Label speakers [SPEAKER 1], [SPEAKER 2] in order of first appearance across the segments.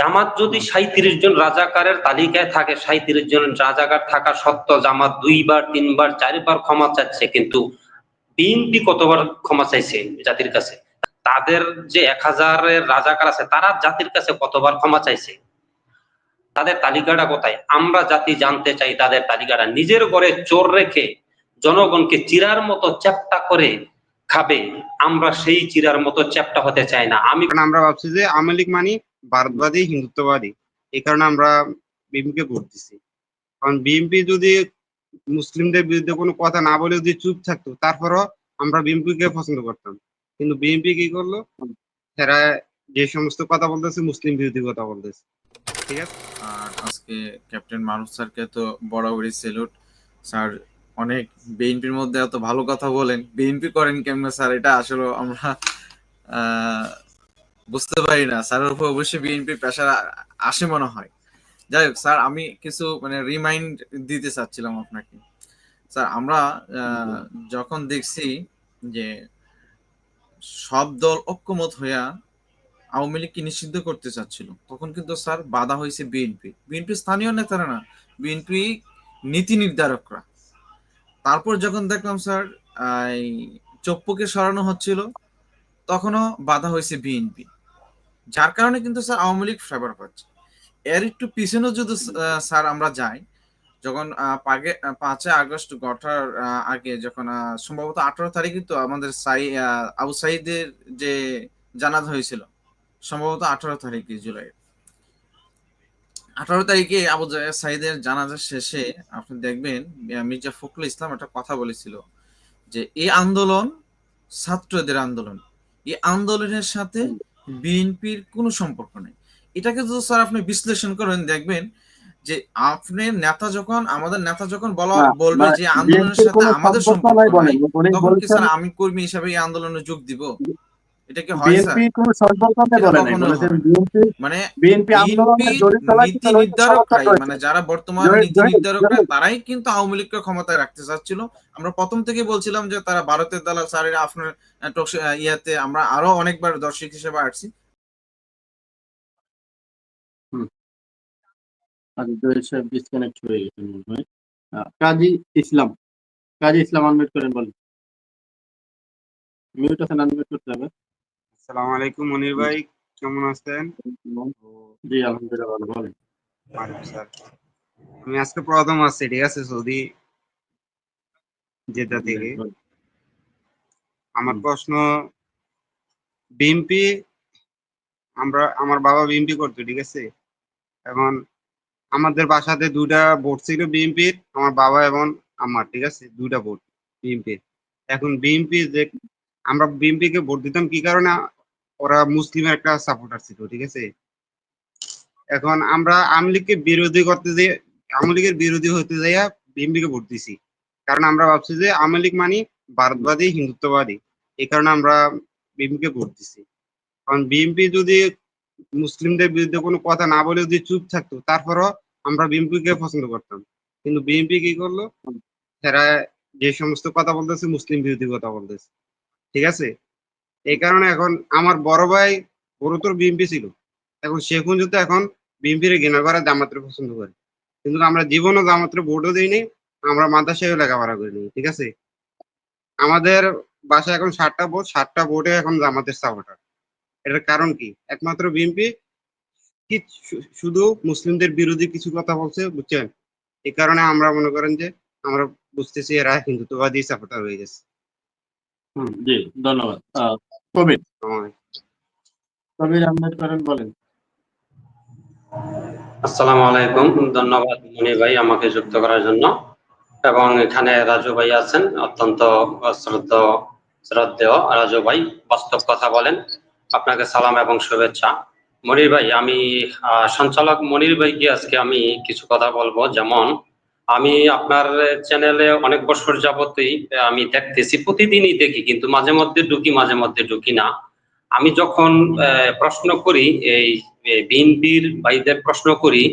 [SPEAKER 1] জামাত যদি সাঁত্রিশ জন রাজাকারের তালিকায় থাকে সাঁত্রিশ জন রাজাকার থাকা সত্ত্বেও জামাত দুইবার, তিনবার, চারবার ক্ষমা চাচ্ছে, কিন্তু বিএনপি কতবার ক্ষমা চাইছে জাতির কাছে? তাদের যে এক হাজারের রাজাকার আছে, তারা জাতির কাছে কতবার ক্ষমা চাইছে? তাদের তালিকাটা কোথায়? আমরা জাতি জানতে চাই, তাদের তালিকাটা নিজের ঘরে চোর রেখে জনগণকে চিরার মতো চ্যাপ্টা করে খাবে, আমরা সেই চিরার মতো চ্যাপ্টা হতে চাই না। আমি
[SPEAKER 2] আমরা ভাবছি যে আওয়ামী লীগ মানে ভারতবাদী, হিন্দুত্ববাদী এই কারণে আমরা বিএনপিকে ভোট দিচ্ছি কারণ বিএনপি যদি মুসলিমদের বিরুদ্ধে কোনো কথা না বলে যদি চুপ থাকতো, তারপরও আমরা বিএনপিকে পছন্দ করতাম। কিন্তু বিএনপি কি করল? তারা যে সমস্ত কথা বলতেছে, মুসলিম বিরোধী কথা বলতেছে। ঠিক আছে?
[SPEAKER 3] আর আজকে ক্যাপ্টেন মারুফ স্যারকে তো বরাবরই সেলুট স্যার অনেক বিএনপির মধ্যে এত ভালো কথা বলেন। বিএনপি করেন কেমনে স্যার? এটা আসলে আমরা বুঝতে পারি না। স্যারের উপর অবশ্যই বিএনপির প্রেশার আসে মনে হয়। যাই হোক, স্যার, আমি কিছু মানে রিমাইন্ড দিতে চাচ্ছিলাম আপনাকে। স্যার, আমরা যখন দেখছি যে সব দল ঐক্যমত হইয়া আওয়ামী লীগকে নিষিদ্ধ করতে চাচ্ছিল, তখন কিন্তু, স্যার, বাধা হয়েছে বিএনপি বিএনপি স্থানীয় নেতারা না বিএনপি নীতি নির্ধারকরা। তারপর যখন দেখলাম, স্যার চপ্পুকে সরানো হচ্ছিল, তখনও বাধা হয়েছে বিএনপি যার কারণে কিন্তু স্যার আওয়ামী লীগ ফেভার পাচ্ছে। এর একটু পিছনেও যদি স্যার আমরা যাই, যখন পাগে, পাঁচই আগস্ট গঠার আগে যখন সম্ভবত আঠারো তারিখে তো আমাদের সাই আবু সাইদের যে জানাজা হয়েছিল, সম্ভবত আঠারো তারিখে, জুলাই। আঠারো তারিখে আবু সাইদের জানাজা শেষে আপনি দেখবেন মির্জা ফখরুল ইসলাম একটা কথা বলেছিল যে, এই আন্দোলন ছাত্রদের আন্দোলন। এই আন্দোলনের সাথে বিএনপির কোনো সম্পর্ক নেই। এটাকে যদি স্যার আপনি বিশ্লেষণ করেন দেখবেন যে আপনার নেতা যখন আমাদের নেতা যখন বলা বলবে যে আন্দোলনের সাথে আমাদের
[SPEAKER 4] সম্পর্ক নাই
[SPEAKER 3] তখন কি স্যার আমি কর্মী হিসাবে এই আন্দোলনে যোগ দিব? এটা কি হয় স্যার?
[SPEAKER 4] কোনো সম্পর্ক বলে নাই বলেছেন বিএনপি।
[SPEAKER 3] মানে
[SPEAKER 4] বিএনপি আন্দোলনে জড়িত
[SPEAKER 3] নীতি নির্ধারকরাই মানে যারা বর্তমান নীতি নির্ধারকরা তারাই কিন্তু আওয়ামী লীগকে ক্ষমতায় রাখতে চাচ্ছিল। আমরা প্রথম থেকে বলছিলাম যে তারা ভারতের দালাল স্যারের আপনার ইয়াতে আমরা আরও অনেকবার দর্শক হিসেবে আসছি।
[SPEAKER 4] আচ্ছা ডিসকানেক্ট হয়ে মনে হয়। কাজী ইসলাম কাজী ইসলাম আনমিউট করেন বলেন। মিউট আছেন আনমিউট করতে হবে?
[SPEAKER 2] আসসালামু আলাইকুম মনির ভাই কেমন আছেন?
[SPEAKER 4] জি আলহামদুলিল্লাহ ভালো
[SPEAKER 2] আমি আজকে প্রথম আসছি ঠিক আছে? সৌদি জেদ্দা থেকে। আমার প্রশ্ন বিএমপি আমরা আমার বাবা বিএমপি করতো ঠিক আছে? এখন আমাদের বাসাতে দুইটা ভোট ছিল বিএমপির আমার বাবা এবং আমার ঠিক আছে? দুইটা ভোট বিএনপির। এখন বিএমপি যে আমরা বিএনপি কে ভোট দিতাম কি কারণে? ওরা মুসলিমের একটা সাপোর্টার ছিল, ঠিক আছে? এখন আমরা আওয়ামী লীগকে বিরোধী করতে যে, আওয়ামী লীগের বিরোধী হতে যাইয়া বিএনপি কে ভোট দিছি। কারণ আমরা ভাবছি যে আওয়ামী লীগ মানে ভারতবাদী, হিন্দুত্ববাদী। এই কারণে আমরা বিএনপি কে ভোট দিছি। কারণ বিএনপি যদি মুসলিমদের বিরুদ্ধে কোনো কথা না বলে যদি চুপ থাকতো, তারপরও আমরা বিএনপি কে পছন্দ করতাম। কিন্তু বিএনপি কি করল? তারা যে সমস্ত কথা বলতেছে, মুসলিম বিরোধী কথা বলতেছে। ঠিক আছে? এই কারণে এখন আমার বড় ভাই তোর বিএনপি ছিল। এখন শেখুন যদি এখন বিএনপির ঘৃণা করে জামাতের পছন্দ করে। কিন্তু আমরা জীবনও জামাতের ভোটও দিইনি, আমরা মাদ্রাসায় লেখাপড়া করিনি, ঠিক আছে? আমাদের বাসায় এখন ষাটটা ভোট ষাটটা ভোটে এখন জামাতের সাপোর্টার এটার কারণ কি? একমাত্র বিএনপি কি শুধু মুসলিমদের বিরোধী কিছু কথা বলছে, বুঝছেন? এই কারণে আমরা মনে করেন যে আমরা বুঝতেছি এরা হিন্দুত্ববাদী সাপোর্টার হয়ে গেছে।
[SPEAKER 4] জি, ধন্যবাদ। কবির? কবির আহমেদ করেন বলেন।
[SPEAKER 1] আসসালামু আলাইকুম। ধন্যবাদ মনি ভাই আমাকে যুক্ত করার জন্য। এবং এখানে রাজু ভাই আছেন অত্যন্ত শ্রদ্ধ শ্রদ্ধেয়। রাজু ভাই বাস্তব কথা বলেন। আপনাকে সালাম এবং শুভেচ্ছা। মনির ভাই আমি আহ, সঞ্চালক মনির ভাইকে আজকে আমি কিছু কথা বলব। যেমন আমি আপনার চ্যানেলে অনেক বছর যাবতই আমি দেখতেছি, প্রতিদিনই দেখি, কিন্তু মাঝে মধ্যে ঢুকি, মাঝে মধ্যে ঢুকি না। আমি যখন প্রশ্ন করি, এই বিএনপির ভাইদের প্রশ্ন করি,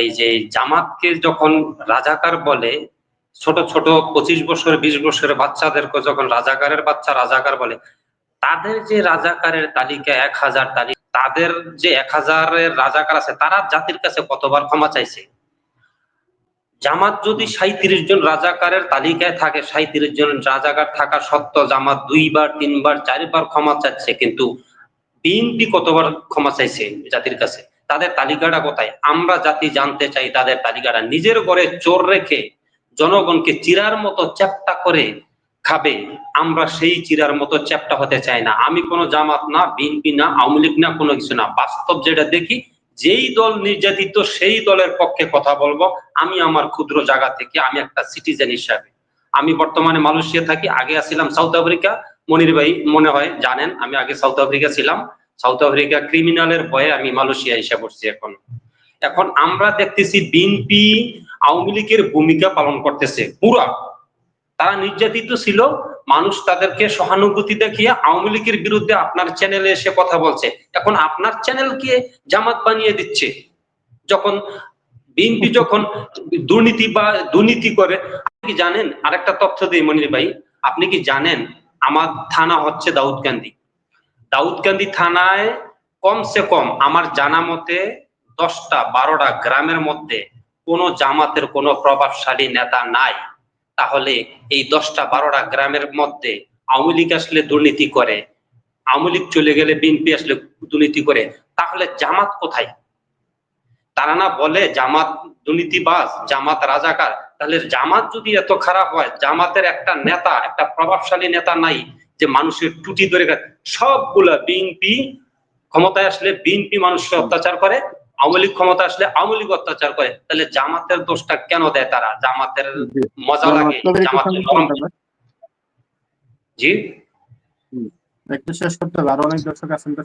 [SPEAKER 1] এই যে জামাতকে যখন রাজাকার বলে, ছোট ছোট পঁচিশ বছর, বিশ বছরের বাচ্চাদেরকে যখন রাজাকারের বাচ্চা রাজাকার বলে, তাদের যে রাজাকারের তালিকা এক হাজার তালিকা, তাদের যে এক হাজারের রাজাকার আছে, তারা জাতির কাছে কতবার ক্ষমা চাইছে? জামাত যদি সাঁত্রিশ জন রাজাকারের তালিকায় থাকে সাঁত্রিশ জন রাজাকার থাকা সত্ত্বেও জামাত দুইবার, তিনবার, চারবার ক্ষমা চাচ্ছে, কিন্তু বিএনপি কতবার ক্ষমা চাইছে জাতির কাছে? তাদের তালিকাটা কোথায়? আমরা জাতি জানতে চাই, তাদের তালিকাটা নিজের ঘরে চোর রেখে জনগণকে চিরার মতো চ্যাপ্টা করে খাবে। আমরা সেই চিরার মতো চ্যাপ্টা হতে চাই না। আমি কোনো জামাত না, বিএনপি না, আওয়ামী লীগ না, কোনো কিছু না। বাস্তব যেটা দেখি যেই দল নির্যাতিত, সেই দলের পক্ষে কথা বলব। আমি আমার ক্ষুদ্র জায়গা থেকে আমি একটা সিটিজেন হিসাবে। আমি বর্তমানে মালয়েশিয়া থাকি, আগে আসছিলাম সাউথ আফ্রিকা। মনির ভাই মনে হয় জানেন, আমি আগে সাউথ আফ্রিকা ছিলাম। সাউথ আফ্রিকা ক্রিমিনালের ভয়ে আমি মালয়েশিয়া এসে পড়ছি এখন। এখন আমরা দেখতেছি বিএনপি আওয়ামী লীগের ভূমিকা পালন করতেছে, পুরা। তারা নির্যাতিত ছিল। মানুষ তাদেরকে সহানুভূতি দেখিয়ে আওয়ামী লীগের বিরুদ্ধে আপনার চ্যানেলে এসে কথা বলছে। এখন আপনার চ্যানেলকে জামাত বানিয়ে দিচ্ছে? যখন বিএনপি যখন দুর্নীতি বা দুর্নীতি করে, আপনি কি জানেন? আরেকটা তথ্য দিই মনির ভাই, আপনি কি জানেন আমার থানা হচ্ছে দাউদকান্দি দাউদকান্দি থানায় কমসে কম আমার জানা মতে দশটা বারোটা গ্রামের মধ্যে কোনো জামাতের কোনো প্রভাবশালী নেতা নাই। তাহলে এই দশটা বারোটা গ্রামের মধ্যে আওয়ামী লীগ আসলে দুর্নীতি করে, আওয়ামী লীগ চলে গেলে বিএনপি আসলে দুর্নীতি করে, তাহলে জামাত কোথায়? তারা না বলে জামাত দুর্নীতিবাজ, জামাত রাজাকার। তাহলে জামাত যদি এত খারাপ হয়, জামাতের একটা নেতা, একটা প্রভাবশালী নেতা নাই যে মানুষের টুটি ধরে সবগুলা বিএনপি ক্ষমতায় আসলে বিএনপি মানুষকে অত্যাচার করে আওয়ামী লীগ ক্ষমতা আসলে আওয়ামী লীগ অত্যাচার করে তাহলে জামাতের দোষটা কেন দেয় তারা? জামাতের মজা লাগে জামাতের। জি?
[SPEAKER 4] একটু শেষ করতে হবে আর অনেক দর্শক আছেন তো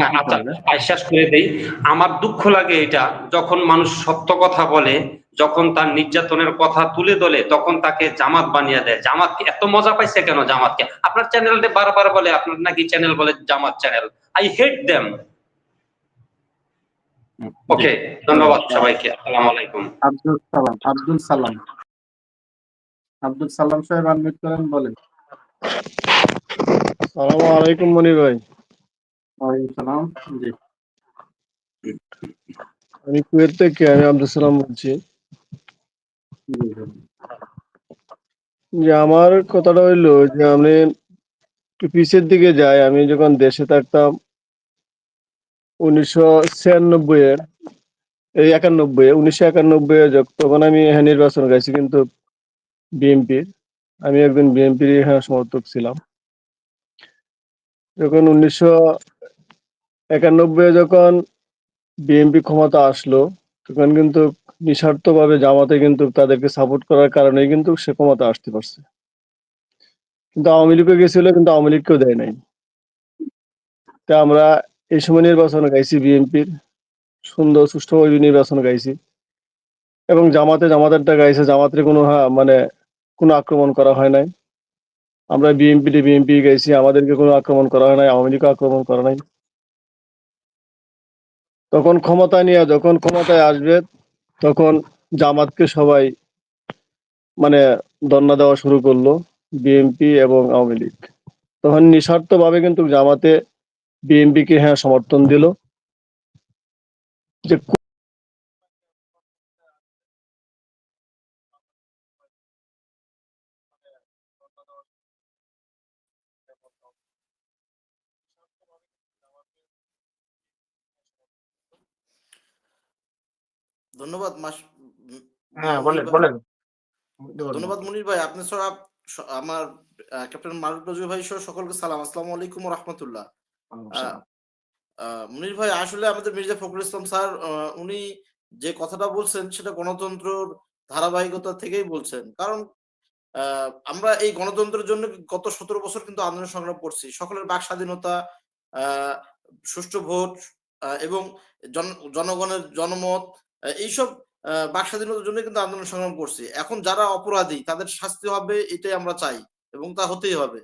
[SPEAKER 1] হ্যাঁ, আচ্ছা বিশ্বাস করে দেই। আমার দুঃখ লাগে এটা যখন মানুষ সত্য কথা বলে যখন তার নির্যাতনের কথা তুলে ধরে তখন তাকে জামাত বানিয়ে দেয়। জামাত এত মজা পাইছে কেন জামাতকে? আপনার চ্যানেলটা বারবার বলে আপনার নাকি চ্যানেল বলে Jamaat channel I hate them okay ধন্যবাদ সবাইকে আসসালামু আলাইকুম।
[SPEAKER 4] আব্দুল সালাম আব্দুল সালাম। আব্দুল সালাম সাহেব আনমিট করেন বলেন।
[SPEAKER 5] সালাম আলাইকুম মনির ভাই।
[SPEAKER 4] ওয়ালাইকুম সালাম জি।
[SPEAKER 5] আমি কুয়েত থেকে আমি আব্দুল সালাম বলছি। যে আমার কথাটা হইল যে আমি একটু পিছের দিকে যাই আমি যখন দেশে থাকতাম উনিশশো ছিয়ানব্বই এর, এই একানব্বই উনিশশো একানব্বই তখন আমি হ্যাঁ নির্বাচন গাইছি কিন্তু বিএনপির আমি একজন বিএনপির হ্যাঁ সমর্থক ছিলাম। যখন উনিশশো একানব্বই যখন বিএনপি ক্ষমতা আসলো, তখন কিন্তু নিঃস্বার্থভাবে জামাতে কিন্তু তাদেরকে সাপোর্ট করার কারণে কিন্তু সে ক্ষমতা আসতে পারছে। কিন্তু আওয়ামী লীগও গেছিল, কিন্তু আওয়ামী লীগকেও দেয় নাই। তা আমরা এই সময় নির্বাচন গাইছি বিএনপির। সুন্দর, সুষ্ঠুভাবে নির্বাচন গাইছি। এবং জামাতে জামাতেরটা গাইছে, জামাতের কোনো মানে কোনো আক্রমণ করা হয় নাই। আমরা বিএনপি বিএনপি গাইছি, আমাদেরকে কোনো আক্রমণ করা হয় নাই, আওয়ামী লীগও আক্রমণ করা নাই। তখন ক্ষমতা নিয়ে, যখন ক্ষমতায় আসবে, তখন জামাতকে সবাই মানে দন্না দেওয়া শুরু করল বিএনপি এবং আওয়ামী লীগ। তখন নিঃস্বার্থভাবে কিন্তু জামাতে বিএনপি কে হ্যাঁ সমর্থন দিল। যে
[SPEAKER 6] ধন্যবাদ মাস
[SPEAKER 7] হ্যাঁ বলেন বলেন।
[SPEAKER 6] ধন্যবাদ মনির ভাই আপনি সব আমার ক্যাপ্টেন মারুফ রাজু ভাই সহ সকলকে সালাম। আসসালামু আলাইকুম রহমতুল্লাহ। মনির ভাই, আসলে আমাদের মির্জা ফখরুল ইসলাম স্যার উনি যে কথাটা বলছেন সেটা গণতন্ত্রর ধারাবাহিকতা থেকেই বলছেন। কারণ আমরা এই গণতন্ত্রের জন্য গত সতেরো বছর কিন্তু আন্দোলন সংগ্রাম করছি। সকলের বাক স্বাধীনতা সুষ্ঠু ভোট এবং জন- জনগণের জনমত এইসব বাক স্বাধীনতার জন্য কিন্তু আন্দোলন সংগ্রাম করছি। এখন যারা অপরাধী, তাদের শাস্তি হবে, এটাই আমরা চাই, এবং তা হতেই হবে।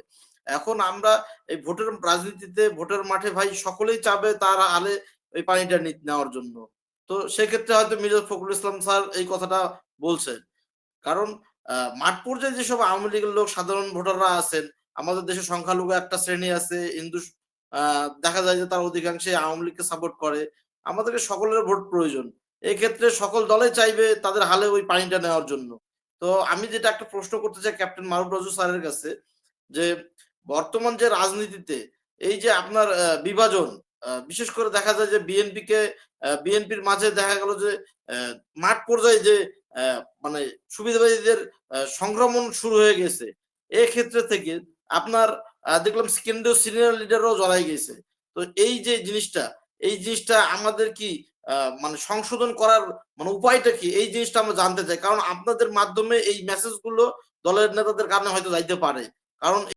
[SPEAKER 6] এখন আমরা এই ভোটের রাজনীতিতে, ভোটের মাঠে ভাই সকলেই চাবে তার আলে এই পানিটা নেওয়ার জন্য। তো সেক্ষেত্রে হয়তো মির্জা ফখরুল ইসলাম স্যার এই কথাটা বলছেন। কারণ মাঠ পর্যায়ে যেসব আওয়ামী লীগের লোক সাধারণ ভোটাররা আছেন, আমাদের দেশে সংখ্যালঘু একটা শ্রেণি আছে, হিন্দু দেখা যায় যে তার অধিকাংশে আওয়ামী লীগকে সাপোর্ট করে। আমাদেরকে সকলের ভোট প্রয়োজন। এই ক্ষেত্রে সকল দলে চাইবে তাদের হালে ওই পানিটা নেওয়ার জন্য। তো আমি যেটা একটা প্রশ্ন করতে চাই ক্যাপ্টেন মারুফ রাজু স্যারের কাছে, যে বর্তমান যে রাজনীতিতে এই যে আপনার বিভাজন বিশেষ করে দেখা যায় যে বিএনপি কে বিএনপির মাঝে দেখা গেল যে মাঠ পর্যায়ে যে মানে সুবিধাবাদীদের সংক্রমণ শুরু হয়ে গেছে। ক্ষেত্রে থেকে আপনার দেখলাম কেন্দ্রীয় সিনিয়র লিডারও জড়াই গেছে। তো এই যে জিনিসটা, এই জিনিসটা আমাদের কি মানে সংশোধন করার মানে উপায়টা কি? এই জিনিসটা আমরা জানতে চাই। কারণ আপনাদের মাধ্যমে এই মেসেজগুলো দলের নেতাদের কারণে হয়তো যাইতে পারে। কারণ